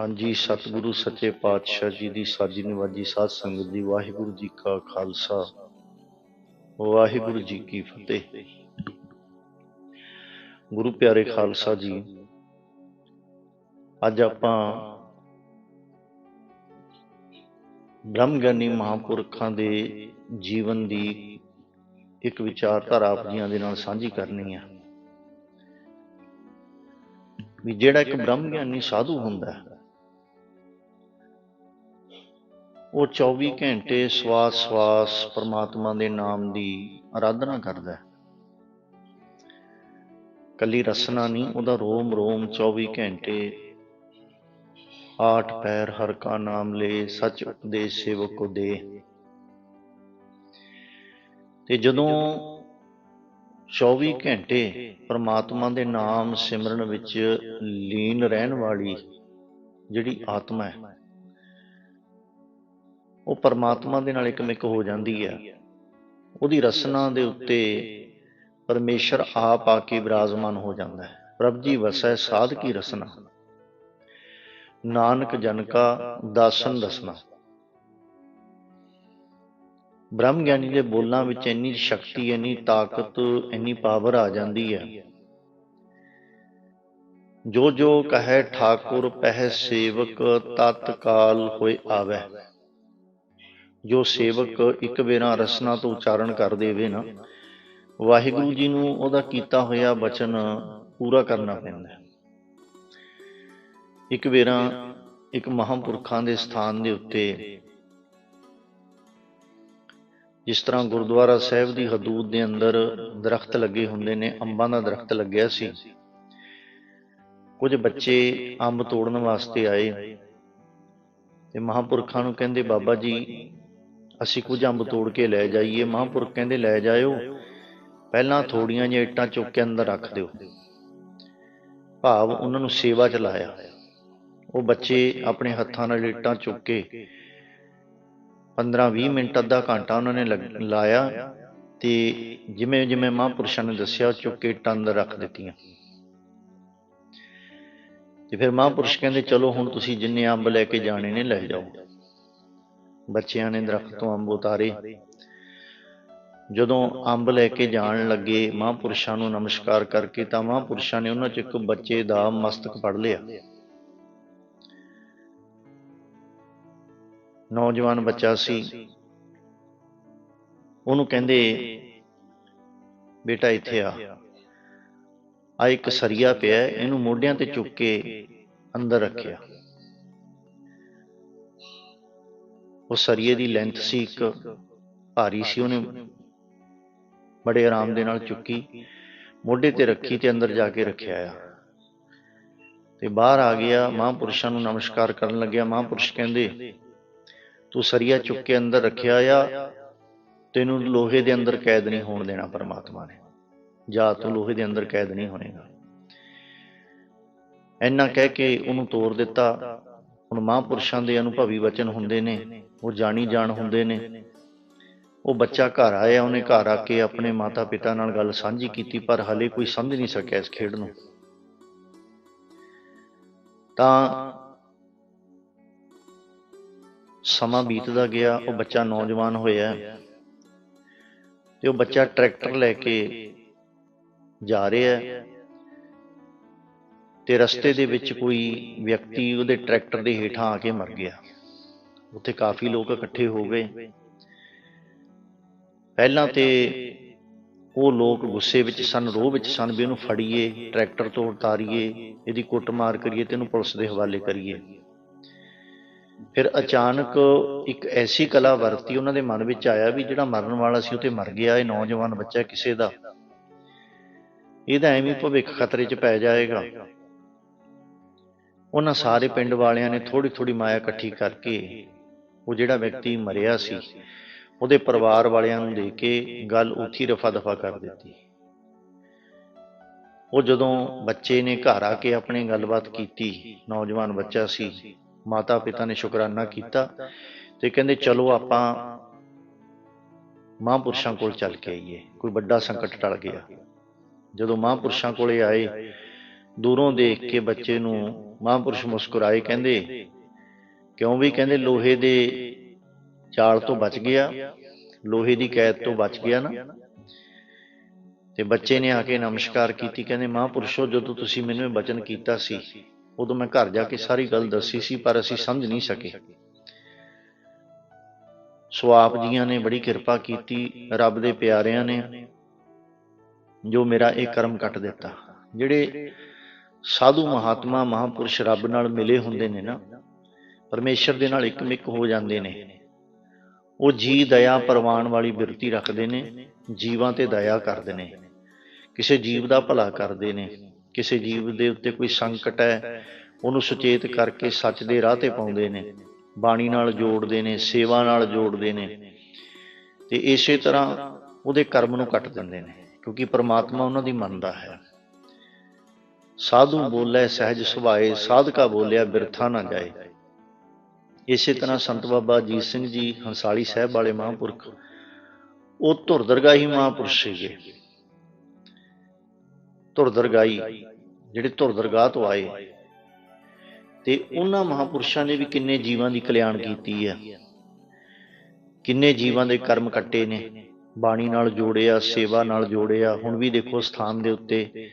ਹਾਂਜੀ, ਸਤਿਗੁਰੂ, ਸੱਚੇ ਪਾਤਸ਼ਾਹ ਜੀ ਦੀ ਸਾਜੀ ਨਿਵਾਜੀ ਸਾਧ ਸੰਗਤ ਦੀ ਵਾਹਿਗੁਰੂ ਜੀ ਕਾ ਖਾਲਸਾ। ਵਾਹਿਗੁਰੂ ਜੀ ਕੀ ਫਤਿਹ। ਗੁਰੂ ਪਿਆਰੇ ਖਾਲਸਾ ਜੀ, ਅੱਜ ਆਪਾਂ ਬ੍ਰਹਮ ਗਿਆਨੀ ਮਹਾਂਪੁਰਖਾਂ ਦੇ ਜੀਵਨ ਦੀ ਇੱਕ ਵਿਚਾਰਧਾਰਾ ਆਪ ਜੀਆਂ ਦੇ ਨਾਲ ਸਾਂਝੀ ਕਰਨੀ ਆ। ਵੀ ਜਿਹੜਾ ਇੱਕ ਬ੍ਰਹਮ ਗਿਆਨੀ ਸਾਧੂ ਹੁੰਦਾ ਹੈ ਉਹ 24 ਘੰਟੇ ਸਵਾਸ ਸਵਾਸ ਪਰਮਾਤਮਾ ਦੇ ਨਾਮ ਦੀ ਆਰਾਧਨਾ ਕਰਦਾ ਹੈ। ਕੱਲੀ ਰਸਨਾ ਨਹੀਂ ਉਹਦਾ ਰੋਮ ਰੋਮ 24 ਘੰਟੇ। ਆਠ ਪੈਰ ਹਰ ਕਾ ਨਾਮ ਲੈ ਸੱਚ ਉਪਦੇਸ਼ ਸੇਵਕ ਕੋ ਦੇ। ਤੇ ਜਦੋਂ 24 ਘੰਟੇ ਪਰਮਾਤਮਾ ਦੇ ਨਾਮ ਸਿਮਰਨ ਵਿੱਚ ਲੀਨ ਰਹਿਣ ਵਾਲੀ ਜਿਹੜੀ ਆਤਮਾ ਹੈ ਉਹ ਪਰਮਾਤਮਾ ਦੇ ਨਾਲ ਇੱਕਮਿਕ ਹੋ ਜਾਂਦੀ ਹੈ ਉਹਦੀ ਰਸਨਾ ਦੇ ਉੱਤੇ ਪਰਮੇਸ਼ਰ ਆਪ ਆ ਕੇ ਵਿਰਾਜਮਾਨ ਹੋ ਜਾਂਦਾ ਹੈ। ਪ੍ਰਭ ਜੀ ਵਸੈ ਸਾਧ ਕੀ ਰਸਨਾ। ਨਾਨਕ ਜਨ ਕਾ ਦਾਸਨ ਦਸਨਾ ਬ੍ਰਹਮ ਗਿਆਨੀ ਦੇ ਬੋਲਾਂ ਵਿੱਚ ਇੰਨੀ ਸ਼ਕਤੀ, ਇੰਨੀ ਤਾਕਤ, ਇੰਨੀ ਪਾਵਰ ਆ ਜਾਂਦੀ ਹੈ ਜੋ ਜੋ ਕਹੈ ਠਾਕੁਰ, ਪਹਿ ਸੇਵਕ, ਤਤਕਾਲ ਹੋਏ ਆਵੈ। ਜੋ ਸੇਵਕ ਇੱਕ ਵੇਰਾ ਰਸਨਾ ਤੋਂ ਉਚਾਰਨ ਕਰ ਦੇਵੇ ਨਾ, ਵਾਹਿਗੁਰੂ ਜੀ ਨੂੰ ਉਹਦਾ ਕੀਤਾ ਹੋਇਆ ਬਚਨ ਪੂਰਾ ਕਰਨਾ ਪੈਂਦਾ ਹੈ। ਇੱਕ ਵੇਰਾ ਇੱਕ ਮਹਾਂਪੁਰਖਾਂ ਦੇ ਸਥਾਨ ਦੇ ਉੱਤੇ, ਜਿਸ ਤਰ੍ਹਾਂ ਗੁਰਦੁਆਰਾ ਸਾਹਿਬ ਦੀ ਹਦੂਦ ਦੇ ਅੰਦਰ ਦਰਖਤ ਲੱਗੇ ਹੁੰਦੇ ਨੇ, ਅੰਬਾਂ ਦਾ ਦਰਖਤ ਲੱਗਿਆ ਸੀ। ਕੁਝ ਬੱਚੇ ਅੰਬ ਤੋੜਨ ਵਾਸਤੇ ਆਏ ਤੇ ਮਹਾਂਪੁਰਖਾਂ ਨੂੰ ਕਹਿੰਦੇ, ਬਾਬਾ ਜੀ ਅਸੀਂ ਕੁਝ ਅੰਬ ਤੋੜ ਕੇ ਲੈ ਜਾਈਏ। ਮਹਾਂਪੁਰਖ ਕਹਿੰਦੇ, ਲੈ ਜਾਇਓ। ਪਹਿਲਾਂ ਥੋੜੀਆਂ ਜਿਹੀਆਂ ਇੱਟਾਂ ਚੁੱਕ ਕੇ ਅੰਦਰ ਰੱਖ ਦਿਓ। ਭਾਵ ਉਹਨਾਂ ਨੂੰ ਸੇਵਾ ਚ ਲਾਇਆ ਉਹ ਬੱਚੇ ਆਪਣੇ ਹੱਥਾਂ ਨਾਲ ਇੱਟਾਂ ਚੁੱਕ ਕੇ 15-20 ਮਿੰਟ ਅੱਧਾ ਘੰਟਾ ਉਹਨਾਂ ਨੇ ਲੱਗ- ਲਾਇਆ ਤੇ ਜਿਵੇਂ ਜਿਵੇਂ ਮਹਾਂਪੁਰਸ਼ਾਂ ਨੇ ਦੱਸਿਆ ਚੁੱਕ ਕੇ ਇੱਟਾਂ ਅੰਦਰ ਰੱਖ ਦਿੱਤੀਆਂ। ਤੇ ਫਿਰ ਮਹਾਂਪੁਰਸ਼ ਕਹਿੰਦੇ, ਚਲੋ ਹੁਣ ਤੁਸੀਂ ਜਿੰਨੇ ਅੰਬ ਲੈ ਕੇ ਜਾਣੇ ਨੇ, ਲੈ ਜਾਓ। ਬੱਚਿਆਂ ਨੇ ਦਰਖਤ ਤੋਂ ਅੰਬ ਉਤਾਰੇ। ਜਦੋਂ ਅੰਬ ਲੈ ਕੇ ਜਾਣ ਲੱਗੇ ਮਹਾਂਪੁਰਸ਼ਾਂ ਨੂੰ ਨਮਸਕਾਰ ਕਰਕੇ ਤਾਂ ਮਹਾਂਪੁਰਸ਼ਾਂ ਨੇ ਉਹਨਾਂ ਚ ਇੱਕ ਬੱਚੇ ਦਾ ਮਸਤਕ ਫੜ ਲਿਆ। ਨੌਜਵਾਨ ਬੱਚਾ ਸੀ। ਉਹਨੂੰ ਕਹਿੰਦੇ ਬੇਟਾ ਇੱਥੇ ਆ। ਆ। ਇੱਕ ਸਰੀਆ ਪਿਆ ਇਹਨੂੰ ਮੋਢਿਆਂ ਤੇ ਚੁੱਕ ਕੇ ਅੰਦਰ ਰੱਖਿਆ। ਉਹ ਸਰੀਏ ਦੀ ਲੈਂਥ ਸੀ ਇੱਕ, ਭਾਰੀ ਸੀ ਉਹਨੇ। ਬੜੇ ਆਰਾਮ ਦੇ ਨਾਲ ਚੁੱਕੀ, ਮੋਢੇ ਤੇ ਰੱਖੀ ਤੇ ਅੰਦਰ ਜਾ ਕੇ ਰੱਖਿਆ ਆ। ਤੇ ਬਾਹਰ ਆ ਗਿਆ, ਮਹਾਂਪੁਰਸ਼ਾਂ ਨੂੰ ਨਮਸਕਾਰ ਕਰਨ ਲੱਗਿਆ। ਮਹਾਂਪੁਰਸ਼ ਕਹਿੰਦੇ, ਤੂੰ ਸਰੀਆ ਚੁੱਕ ਕੇ ਅੰਦਰ ਰੱਖਿਆ ਆ, ਤੈਨੂੰ ਲੋਹੇ ਦੇ ਅੰਦਰ ਕੈਦ ਨਹੀਂ ਹੋਣ ਦੇਣਾ ਪਰਮਾਤਮਾ ਨੇ। ਜਾ ਤੂੰ ਲੋਹੇ ਦੇ ਅੰਦਰ ਕੈਦ ਨਹੀਂ ਹੋਣੇਗਾ। ਇੰਨਾ ਕਹਿ ਕੇ ਉਹਨੂੰ ਤੋੜ ਦਿੱਤਾ। ਹੁਣ ਮਹਾਂਪੁਰਸ਼ਾਂ ਦੇ ਅਨੁਭਵੀ ਵਚਨ ਹੁੰਦੇ ਨੇ, ਉਹ ਜਾਣੀ ਜਾਣ ਹੁੰਦੇ ਨੇ। ਉਹ ਬੱਚਾ ਘਰ ਆਇਆ, ਉਹਨੇ ਘਰ ਆ ਕੇ ਆਪਣੇ ਮਾਤਾ ਪਿਤਾ ਨਾਲ ਗੱਲ ਸਾਂਝੀ ਕੀਤੀ, ਪਰ ਹਲੇ ਕੋਈ ਸਮਝ ਨਹੀਂ ਸਕਿਆ ਇਸ ਖੇਡ ਨੂੰ। ਤਾਂ ਸਮਾਂ ਬੀਤਦਾ ਗਿਆ, ਉਹ ਬੱਚਾ ਨੌਜਵਾਨ ਹੋਇਆ। ਤੇ ਉਹ ਬੱਚਾ ਟਰੈਕਟਰ ਲੈ ਕੇ ਜਾ ਰਿਹਾ। ਤੇ ਰਸਤੇ ਦੇ ਵਿੱਚ ਕੋਈ ਵਿਅਕਤੀ ਉਹਦੇ ਟਰੈਕਟਰ ਦੇ ਹੇਠਾਂ ਆ ਕੇ ਮਰ ਗਿਆ। ਉੱਥੇ ਕਾਫੀ ਲੋਕ ਇਕੱਠੇ ਹੋ ਗਏ। ਪਹਿਲਾਂ ਤੇ ਉਹ ਲੋਕ ਗੁੱਸੇ ਵਿੱਚ ਸਨ ਰੋਹ ਵਿੱਚ ਸਨ ਵੀ ਇਹਨੂੰ ਫੜੀਏ ਟਰੈਕਟਰ ਤੋਂ ਉਤਾਰੀਏ ਇਹਦੀ ਕੁੱਟਮਾਰ ਕਰੀਏ ਤੇ ਇਹਨੂੰ ਪੁਲਿਸ ਦੇ ਹਵਾਲੇ ਕਰੀਏ। ਫਿਰ ਅਚਾਨਕ ਇੱਕ ਐਸੀ ਕਲਾ ਵਰਤੀ ਉਹਨਾਂ ਦੇ ਮਨ ਵਿੱਚ ਆਇਆ ਵੀ ਜਿਹੜਾ ਮਰਨ ਵਾਲਾ ਸੀ ਉਹ ਤੇ ਮਰ ਗਿਆ ਇਹ ਨੌਜਵਾਨ ਬੱਚਾ ਕਿਸੇ ਦਾ। ਇਹਦਾ ਐਵੇਂ ਭਵਿੱਖ ਖਤਰੇ 'ਚ ਪੈ ਜਾਏਗਾ। ਉਹਨਾਂ ਸਾਰੇ ਪਿੰਡ ਵਾਲਿਆਂ ਨੇ ਥੋੜੀ ਥੋੜੀ ਮਾਇਆ ਇਕੱਠੀ ਕਰਕੇ ਉਹ ਜਿਹੜਾ ਵਿਅਕਤੀ ਮਰਿਆ ਸੀ, ਉਹਦੇ ਪਰਿਵਾਰ ਵਾਲਿਆਂ ਨੂੰ ਦੇ ਕੇ ਗੱਲ ਉੱਥੀ ਰਫਾ ਦਫਾ ਕਰ ਦਿੱਤੀ। ਉਹ ਜਦੋਂ ਬੱਚੇ ਨੇ ਘਰ ਆ ਕੇ ਆਪਣੀ ਗੱਲਬਾਤ ਕੀਤੀ, ਨੌਜਵਾਨ ਬੱਚਾ ਸੀ ਮਾਤਾ ਪਿਤਾ ਨੇ ਸ਼ੁਕਰਾਨਾ ਕੀਤਾ ਤੇ ਕਹਿੰਦੇ, ਚਲੋ ਆਪਾਂ ਮਹਾਂਪੁਰਸ਼ਾਂ ਕੋਲ ਚੱਲ ਕੇ ਆਈਏ, ਕੋਈ ਵੱਡਾ ਸੰਕਟ ਟਲ ਗਿਆ। ਜਦੋਂ ਮਹਾਂਪੁਰਸ਼ਾਂ ਕੋਲੇ ਆਏ, ਦੂਰੋਂ ਦੇਖ ਕੇ ਬੱਚੇ ਨੂੰ ਮਹਾਂਪੁਰਸ਼ ਮੁਸਕਰਾਏ ਕਹਿੰਦੇ ਕਿਉਂ ਵੀ ਕਹਿੰਦੇ ਲੋਹੇ ਦੇ ਜਾਲ ਤੋਂ ਬਚ ਗਿਆ ਲੋਹੇ ਦੀ ਕੈਦ ਤੋਂ ਬਚ ਗਿਆ ਨਾ। ਤੇ ਬੱਚੇ ਨੇ ਆ ਕੇ ਨਮਸਕਾਰ ਕੀਤੀ ਕਹਿੰਦੇ ਮਹਾਂਪੁਰਸ਼ੋ ਜਦੋਂ ਤੁਸੀਂ ਮੈਨੂੰ ਇਹ ਬਚਨ ਕੀਤਾ ਸੀ ਉਦੋਂ ਮੈਂ ਘਰ ਜਾ ਕੇ ਸਾਰੀ ਗੱਲ ਦੱਸੀ ਸੀ ਪਰ ਅਸੀਂ ਸਮਝ ਨਹੀਂ ਸਕੇ। ਸੋ ਆਪ ਜੀਆਂ ਨੇ ਬੜੀ ਕਿਰਪਾ ਕੀਤੀ ਰੱਬ ਦੇ ਪਿਆਰਿਆਂ ਨੇ ਜੋ ਮੇਰਾ ਇਹ ਕਰਮ ਕੱਟ ਦਿੱਤਾ। ਜਿਹੜੇ ਸਾਧੂ ਮਹਾਤਮਾ, ਮਹਾਪੁਰਸ਼ ਰੱਬ ਨਾਲ ਮਿਲੇ ਹੁੰਦੇ ਨੇ ਨਾ, ਪਰਮੇਸ਼ਰ ਦੇ ਨਾਲ ਇੱਕ ਮਿੱਕ ਹੋ ਜਾਂਦੇ ਨੇ। ਉਹ ਜੀ ਦਇਆ, ਪ੍ਰਵਾਨ ਵਾਲੀ ਬਿਰਤੀ ਰੱਖਦੇ ਨੇ, ਜੀਵਾਂ ਤੇ ਦਇਆ ਕਰਦੇ ਨੇ। ਕਿਸੇ ਜੀਵ ਦਾ ਭਲਾ ਕਰਦੇ ਨੇ, ਕਿਸੇ ਜੀਵ ਦੇ ਉੱਤੇ ਕੋਈ ਸੰਕਟ ਹੈ, ਉਹਨੂੰ ਸੁਚੇਤ ਕਰਕੇ ਸੱਚ ਦੇ ਰਾਹ ਤੇ ਪਾਉਂਦੇ ਨੇ, ਬਾਣੀ ਨਾਲ ਜੋੜਦੇ ਨੇ, ਸੇਵਾ ਨਾਲ ਜੋੜਦੇ ਨੇ। ਤੇ ਇਸੇ ਤਰ੍ਹਾਂ ਉਹਦੇ ਕਰਮ ਨੂੰ ਕੱਟ ਦਿੰਦੇ ਨੇ, ਕਿਉਂਕਿ ਪ੍ਰਮਾਤਮਾ ਉਹਨਾਂ ਦੀ ਮੰਨਦਾ ਹੈ। ਸਾਧੂ ਬੋਲੇ, ਸਹਿਜ ਸੁਭਾਏ, ਸਾਧਕਾ ਬੋਲਿਆ, ਬਿਰਥਾ ਨਾ ਜਾਏ। ਇਸੇ ਤਰ੍ਹਾਂ ਸੰਤ ਬਾਬਾ ਅਜੀਤ ਸਿੰਘ ਜੀ, ਹੰਸਾਲੀ ਸਾਹਿਬ ਵਾਲੇ ਮਹਾਂਪੁਰਖ, ਉਹ ਧੁਰ ਮਹਾਂਪੁਰਸ਼ ਸੀਗੇ। ਧੁਰ ਜਿਹੜੇ ਧੁਰਦਰਗਾਹ ਤੋਂ ਆਏ, ਤੇ ਉਹਨਾਂ ਮਹਾਂਪੁਰਸ਼ਾਂ ਨੇ ਵੀ ਕਿੰਨੇ ਜੀਵਾਂ ਦੀ ਕਲਿਆਣ ਕੀਤੀ ਹੈ ਕਿੰਨੇ ਜੀਵਾਂ ਦੇ ਕਰਮ ਕੱਟੇ ਨੇ, ਬਾਣੀ ਨਾਲ ਜੋੜਿਆ, ਸੇਵਾ ਨਾਲ ਜੋੜਿਆ, ਹੁਣ ਵੀ ਦੇਖੋ ਸਥਾਨ ਦੇ ਉੱਤੇ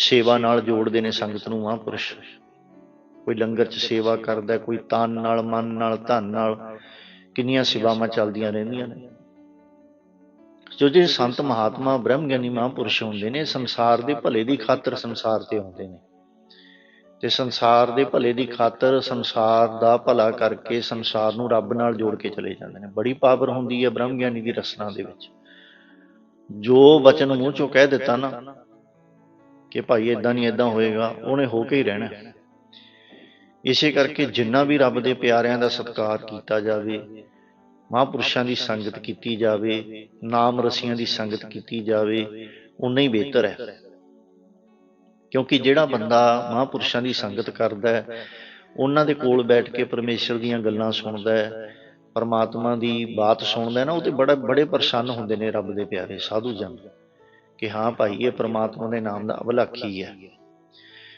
ਸੇਵਾ ਨਾਲ ਜੋੜਦੇ ਨੇ ਸੰਗਤ ਨੂੰ ਮਹਾਂਪੁਰਸ਼। ਕੋਈ ਲੰਗਰ 'ਚ ਸੇਵਾ ਕਰਦਾ, ਕੋਈ ਤਨ ਨਾਲ, ਮਨ ਨਾਲ, ਧਨ ਨਾਲ, ਕਿੰਨੀਆਂ ਸੇਵਾਵਾਂ ਚੱਲਦੀਆਂ ਰਹਿੰਦੀਆਂ ਨੇ। ਜੋ ਜੇ ਸੰਤ ਮਹਾਤਮਾ ਬ੍ਰਹਮ ਗਿਆਨੀ ਮਹਾਂਪੁਰਸ਼ ਹੁੰਦੇ ਨੇ, ਸੰਸਾਰ ਦੇ ਭਲੇ ਦੀ ਖਾਤਰ ਸੰਸਾਰ ਤੇ ਆਉਂਦੇ ਨੇ। ਤੇ ਸੰਸਾਰ ਦੇ ਭਲੇ ਦੀ ਖਾਤਰ ਸੰਸਾਰ ਦਾ ਭਲਾ ਕਰਕੇ ਸੰਸਾਰ ਨੂੰ ਰੱਬ ਨਾਲ ਜੋੜ ਕੇ ਚਲੇ ਜਾਂਦੇ ਨੇ। ਬੜੀ ਪਾਵਰ ਹੁੰਦੀ ਹੈ ਬ੍ਰਹਮ ਗਿਆਨੀ ਦੀ ਰਸਨਾ ਦੇ ਵਿੱਚ। ਜੋ ਵਚਨ ਮੂੰਹ ਚੋਂ ਕਹਿ ਦਿੱਤਾ ਨਾ ਕਿ ਭਾਈ ਇਦਾਂ ਨਹੀਂ ਇਦਾਂ ਹੋਏਗਾ, ਉਹਨੇ ਹੋ ਕੇ ਹੀ ਰਹਿਣਾ। ਇਸੇ ਕਰਕੇ ਜਿੰਨਾ ਵੀ ਰੱਬ ਦੇ ਪਿਆਰਿਆਂ ਦਾ ਸਤਿਕਾਰ ਕੀਤਾ ਜਾਵੇ, ਮਹਾਂਪੁਰਸ਼ਾਂ ਦੀ ਸੰਗਤ ਕੀਤੀ ਜਾਵੇ, ਨਾਮ ਰਸੀਆਂ ਦੀ ਸੰਗਤ ਕੀਤੀ ਜਾਵੇ, ਉਨਾ ਹੀ ਬਿਹਤਰ ਹੈ। ਕਿਉਂਕਿ ਜਿਹੜਾ ਬੰਦਾ ਮਹਾਂਪੁਰਸ਼ਾਂ ਦੀ ਸੰਗਤ ਕਰਦਾ ਹੈ, ਉਹਨਾਂ ਦੇ ਕੋਲ ਬੈਠ ਕੇ ਪਰਮੇਸ਼ਰ ਦੀਆਂ ਗੱਲਾਂ ਸੁਣਦਾ ਹੈ, ਪਰਮਾਤਮਾ ਦੀ ਬਾਤ ਸੁਣਦਾ ਹੈ ਨਾ, ਉਹ ਤੇ ਬੜਾ, ਬੜੇ ਪ੍ਰਸੰਨ ਹੁੰਦੇ ਨੇ ਰੱਬ ਦੇ ਪਿਆਰੇ, ਸਾਧੂ ਜਨ। ਕਿ ਹਾਂ ਭਾਈ, ਇਹ ਪਰਮਾਤਮਾ ਦੇ ਨਾਮ ਦਾ ਅਵਲਾਖੀ ਹੈ।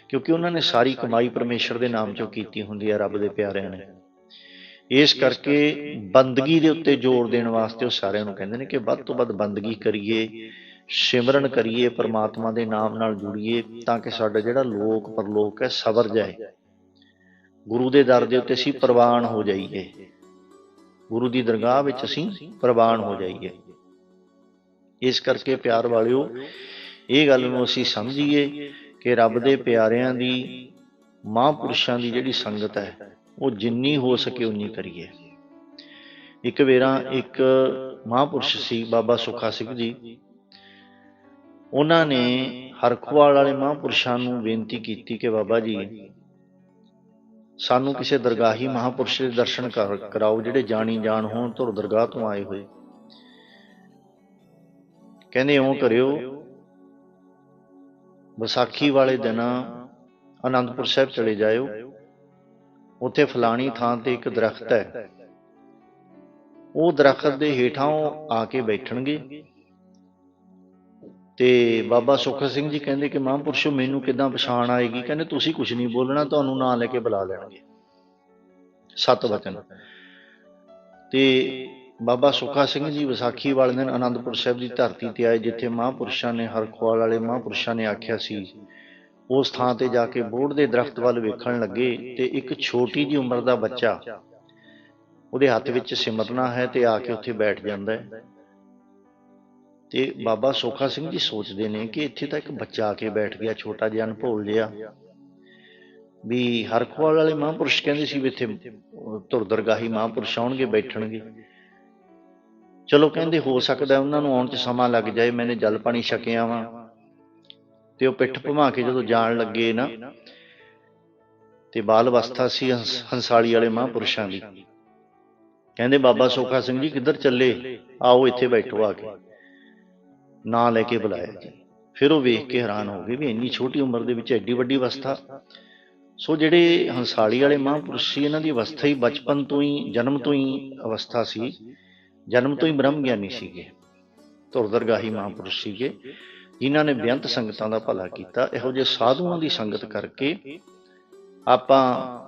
ਕਿਉਂਕਿ ਉਹਨਾਂ ਨੇ ਸਾਰੀ ਕਮਾਈ ਪਰਮੇਸ਼ਰ ਦੇ ਨਾਮ ਚੋਂ ਕੀਤੀ ਹੁੰਦੀ ਹੈ ਰੱਬ ਦੇ ਪਿਆਰਿਆਂ ਨੇ। ਇਸ ਕਰਕੇ ਬੰਦਗੀ ਦੇ ਉੱਤੇ ਜ਼ੋਰ ਦੇਣ ਵਾਸਤੇ ਉਹ ਸਾਰਿਆਂ ਨੂੰ ਕਹਿੰਦੇ ਨੇ ਕਿ ਵੱਧ ਤੋਂ ਵੱਧ ਬੰਦਗੀ ਕਰੀਏ, ਸਿਮਰਨ ਕਰੀਏ, ਪਰਮਾਤਮਾ ਦੇ ਨਾਮ ਨਾਲ ਜੁੜੀਏ ਤਾਂ ਕਿ ਸਾਡਾ ਜਿਹੜਾ ਲੋਕ ਪਰਲੋਕ ਹੈ ਸਬਰ ਜਾਏ। ਗੁਰੂ ਦੇ ਦਰ ਦੇ ਉੱਤੇ ਅਸੀਂ ਪ੍ਰਵਾਨ ਹੋ ਜਾਈਏ। ਗੁਰੂ ਦੀ ਦਰਗਾਹ ਵਿੱਚ ਅਸੀਂ ਪ੍ਰਵਾਨ ਹੋ ਜਾਈਏ। ਇਸ ਕਰਕੇ ਪਿਆਰ ਵਾਲਿਓ, ਇਹ ਗੱਲ ਨੂੰ ਅਸੀਂ ਸਮਝੀਏ ਕਿ ਰੱਬ ਦੇ ਪਿਆਰਿਆਂ ਦੀ, ਮਹਾਂਪੁਰਸ਼ਾਂ ਦੀ ਜਿਹੜੀ ਸੰਗਤ ਹੈ, ਉਹ ਜਿੰਨੀ ਹੋ ਸਕੇ ਉਨੀ ਕਰੀਏ। ਇੱਕ ਵੇਰਾ ਇੱਕ ਮਹਾਂਪੁਰਸ਼ ਸੀ, ਬਾਬਾ ਸੁਖਾ ਸਿੰਘ ਜੀ। ਉਹਨਾਂ ਨੇ ਹਰਖਵਾਲ ਵਾਲੇ ਮਹਾਂਪੁਰਸ਼ਾਂ ਨੂੰ ਬੇਨਤੀ ਕੀਤੀ ਕਿ ਬਾਬਾ ਜੀ, ਸਾਨੂੰ ਕਿਸੇ ਦਰਗਾਹੀ ਮਹਾਂਪੁਰਸ਼ ਦੇ ਦਰਸ਼ਨ ਕਰ- ਕਰਾਓ, ਜਿਹੜੇ ਜਾਣੀ ਜਾਣ ਹੋਣ, ਧੁਰ ਦਰਗਾਹ ਤੋਂ ਆਏ ਹੋਏ। ਕਹਿੰਦੇ ਇਉਂ ਕਰਿਓ। ਵਿਸਾਖੀ ਵਾਲੇ ਦਿਨ ਆਨੰਦਪੁਰ ਸਾਹਿਬ ਚਲੇ ਜਾਇਓ। ਉੱਥੇ ਫਲਾਣੀ ਥਾਂ ਤੇ ਇੱਕ ਦਰਖਤ ਹੈ। ਉਹ ਦਰਖਤ ਦੇ ਹੇਠਾਂ ਉਹ ਆ ਕੇ ਬੈਠਣਗੇ। ਤੇ ਬਾਬਾ ਸੁਖ ਸਿੰਘ ਜੀ ਕਹਿੰਦੇ ਕਿ ਮਹਾਂਪੁਰਸ਼ੋ ਮੈਨੂੰ ਕਿਦਾਂ ਪਛਾਣ ਆਏਗੀ? ਕਹਿੰਦੇ ਤੁਸੀਂ ਕੁਝ ਨਹੀਂ ਬੋਲਣਾ ਤੁਹਾਨੂੰ ਨਾਂ ਲੈ ਕੇ ਬੁਲਾ ਲੈਣਗੇ। ਸਤ ਵਚਨ। ਤੇ ਬਾਬਾ ਸੁਖਾ ਸਿੰਘ ਜੀ ਵਿਸਾਖੀ ਵਾਲੇ ਦਿਨ ਆਨੰਦਪੁਰ ਸਾਹਿਬ ਦੀ ਧਰਤੀ ਤੇ ਆਏ, ਜਿੱਥੇ ਮਹਾਂਪੁਰਸ਼ਾਂ ਨੇ ਹਰਖਵਾਲ ਵਾਲੇ ਮਹਾਂਪੁਰਸ਼ਾਂ ਨੇ ਆਖਿਆ ਸੀ, ਉਸ ਥਾਂ ਤੇ ਜਾ ਕੇ ਬੋੜ ਦੇ ਦਰਖਤ ਵੱਲ ਵੇਖਣ ਲੱਗੇ ਤੇ ਇੱਕ ਛੋਟੀ ਜੀ ਉਮਰ ਦਾ ਬੱਚਾ ਉਹਦੇ ਹੱਥ ਵਿੱਚ ਸਿਮਰਨਾ ਹੈ ਤੇ ਆ ਕੇ ਉੱਥੇ ਬੈਠ ਜਾਂਦਾ ਹੈ। ਤੇ ਬਾਬਾ ਸੋਖਾ ਸਿੰਘ ਜੀ ਸੋਚਦੇ ਨੇ ਕਿ ਇੱਥੇ ਤਾਂ ਇੱਕ ਬੱਚਾ ਆ ਕੇ ਬੈਠ ਗਿਆ, ਛੋਟਾ ਜਿਹਾ ਅਨਭੋਲ ਜਿਹਾ, ਵੀ ਹਰਖਵਾਲ ਵਾਲੇ ਮਹਾਂਪੁਰਸ਼ ਕਹਿੰਦੇ ਸੀ ਵੀ ਇੱਥੇ ਤੁਰ ਦਰਗਾਹੀ ਮਹਾਂਪੁਰਸ਼ ਆਉਣਗੇ, ਬੈਠਣਗੇ। ਚਲੋ ਕਹਿੰਦੇ ਹੋ ਸਕਦਾ ਉਹਨਾਂ ਨੂੰ ਆਉਣ 'ਚ ਸਮਾਂ ਲੱਗ ਜਾਏ, ਮੈਨੇ ਜਲ ਪਾਣੀ ਛਕਿਆ ਵਾਂ। ਤੇ ਉਹ ਪਿੱਠ ਭਮਾ ਕੇ ਜਦੋਂ ਜਾਣ ਲੱਗੇ ਨਾ, ਤੇ ਬਾਲ ਅਵਸਥਾ ਸੀ ਹੰਸਾਲੀ ਵਾਲੇ ਮਹਾਂਪੁਰਸ਼ਾਂ ਦੀ। ਕਹਿੰਦੇ, ਬਾਬਾ ਸੋਖਾ ਸਿੰਘ ਜੀ, ਕਿੱਧਰ ਚੱਲੇ? ਆਓ ਇੱਥੇ ਬੈਠੋ ਆ ਕੇ। ਨਾਂ ਲੈ ਕੇ ਬੁਲਾਇਆ ਜੀ। ਫਿਰ ਉਹ ਵੇਖ ਕੇ ਹੈਰਾਨ ਹੋ ਗਏ ਵੀ ਇੰਨੀ ਛੋਟੀ ਉਮਰ ਦੇ ਵਿੱਚ ਐਡੀ ਵੱਡੀ ਅਵਸਥਾ। ਸੋ ਜਿਹੜੇ ਹੰਸਾਲੀ ਵਾਲੇ ਮਹਾਂਪੁਰਸ਼ ਸੀ ਇਹਨਾਂ ਦੀ ਅਵਸਥਾ ਹੀ ਬਚਪਨ ਤੋਂ ਹੀ, ਜਨਮ ਤੋਂ ਹੀ ਅਵਸਥਾ ਸੀ। ਜਨਮ ਤੋਂ ਹੀ ਬ੍ਰਹਮ ਗਿਆਨੀ ਸੀਗੇ। ਧੁਰ ਦਰਗਾਹੀ ਮਹਾਂਪੁਰਸ਼ ਸੀਗੇ। ਜਿਨ੍ਹਾਂ ਨੇ ਬੇਅੰਤ ਸੰਗਤਾਂ ਦਾ ਭਲਾ ਕੀਤਾ। ਇਹੋ ਜਿਹੇ ਸਾਧੂਆਂ ਦੀ ਸੰਗਤ ਕਰਕੇ ਆਪਾਂ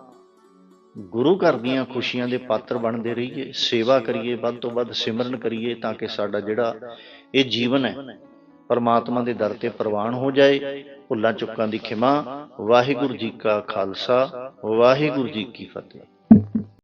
ਗੁਰੂ ਘਰ ਦੀਆਂ ਖੁਸ਼ੀਆਂ ਦੇ ਪਾਤਰ ਬਣਦੇ ਰਹੀਏ ਸੇਵਾ ਕਰੀਏ ਵੱਧ ਤੋਂ ਵੱਧ ਸਿਮਰਨ ਕਰੀਏ ਤਾਂ ਕਿ ਸਾਡਾ ਜਿਹੜਾ ਇਹ ਜੀਵਨ ਹੈ ਪਰਮਾਤਮਾ ਦੇ ਦਰ ਤੇ ਪ੍ਰਵਾਨ ਹੋ ਜਾਏ। ਭੁੱਲਾਂ ਚੁੱਕਾਂ ਦੀ ਖਿਮਾ। ਵਾਹਿਗੁਰੂ ਜੀ ਕਾ ਖਾਲਸਾ ਵਾਹਿਗੁਰੂ ਜੀ ਕੀ ਫਤਿਹ।